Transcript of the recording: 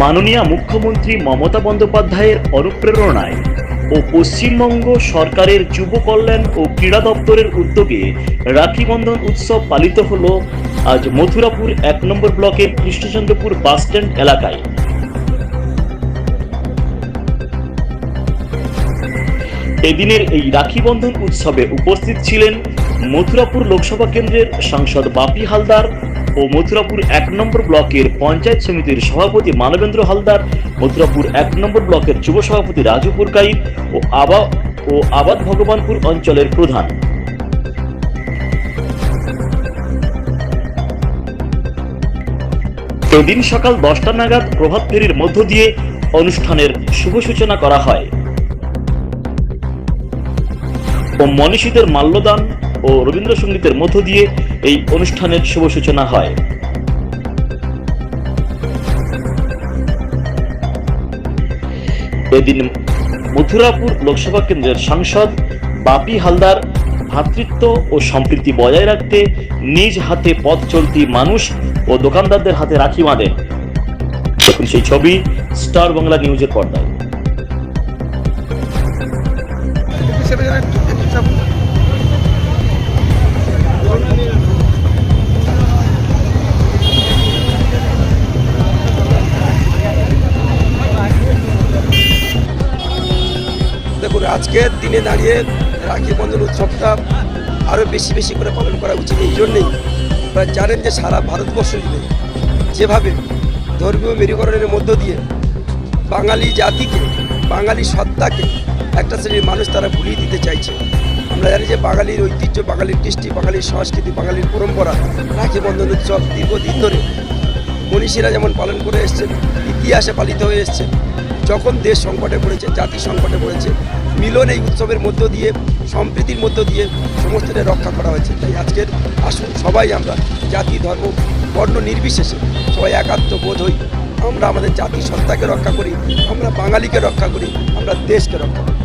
মাননীয় মুখ্যমন্ত্রী মমতা বন্দ্যোপাধ্যায়ের অনুপ্রেরণায় ও পশ্চিমবঙ্গ সরকারের যুব কল্যাণ ও ক্রীড়া দপ্তরের উদ্যোগে রাখি বন্ধন উৎসব পালিত হল আজ মথুরাপুর এক নম্বর ব্লকের কৃষ্ণচন্দ্রপুর বাসস্ট্যান্ড এলাকায়। এদিনের এই রাখি বন্ধন উৎসবে উপস্থিত ছিলেন মথুরাপুর লোকসভা কেন্দ্রের সাংসদ বাপি হালদার ও মথুরাপুর এক নম্বর ব্লকের পঞ্চায়েত সমিতির সভাপতি মানবেন্দ্র হালদার, মথুরাপুর এক নম্বর ব্লকের যুব সভাপতি রাজু পুরকাই ও আবা ও আবাদ ভগবানপুর অঞ্চলের প্রধান। এদিন সকাল দশটা নাগাদ প্রভাত ফেরির মধ্য দিয়ে অনুষ্ঠানের শুভ সূচনা করা হয়। ও মনীষীদের মাল্যদান ও রবীন্দ্রসঙ্গীতের মধ্য দিয়ে এই অনুষ্ঠানের শুভ সূচনা হয়। এদিন মথুরাপুর লোকসভা কেন্দ্রের সাংসদ বাপি হালদার ভ্রাতৃত্ব ও সম্প্রীতি বজায় রাখতে নিজ হাতে পথ চলতি মানুষ ও দোকানদারদের হাতে রাখি বাঁধেন। দেখুন সেই ছবি স্টার বাংলা নিউজের পর্দায়। আজকের দিনে দাঁড়িয়ে রাখি বন্ধন উৎসবটা আরও বেশি বেশি করে পালন করা উচিত। এই জন্যেই আপনারা জানেন যে সারা ভারতবর্ষ জুড়ে যেভাবে ধর্মীয় মেরুকরণের মধ্য দিয়ে বাঙালি জাতিকে, বাঙালি সত্তাকে একটা শ্রেণির মানুষ তারা ভুলিয়ে দিতে চাইছে। আমরা জানি যে বাঙালির ঐতিহ্য, বাঙালির কৃষ্টি, বাঙালির সংস্কৃতি, বাঙালির পরম্পরা, রাখি বন্ধন উৎসব দীর্ঘদিন ধরে মনীষীরা যেমন পালন করে এসছেন, ইতিহাসে পালিত হয়ে এসছে যখন দেশ সংকটে পড়েছে, জাতি সংকটে পড়েছে মিলন এই উৎসবের মধ্য দিয়ে, সম্প্রীতির মধ্য দিয়ে সমস্তটা রক্ষা করা হয়েছে। তাই আজকের আসুন সবাই আমরা জাতি, ধর্ম, বর্ণ নির্বিশেষে সবাই একাত্ম বোধ হই। আমরা আমাদের জাতি সত্তাকে রক্ষা করি, আমরা বাঙালিকে রক্ষা করি, আমরা দেশকে রক্ষা করি।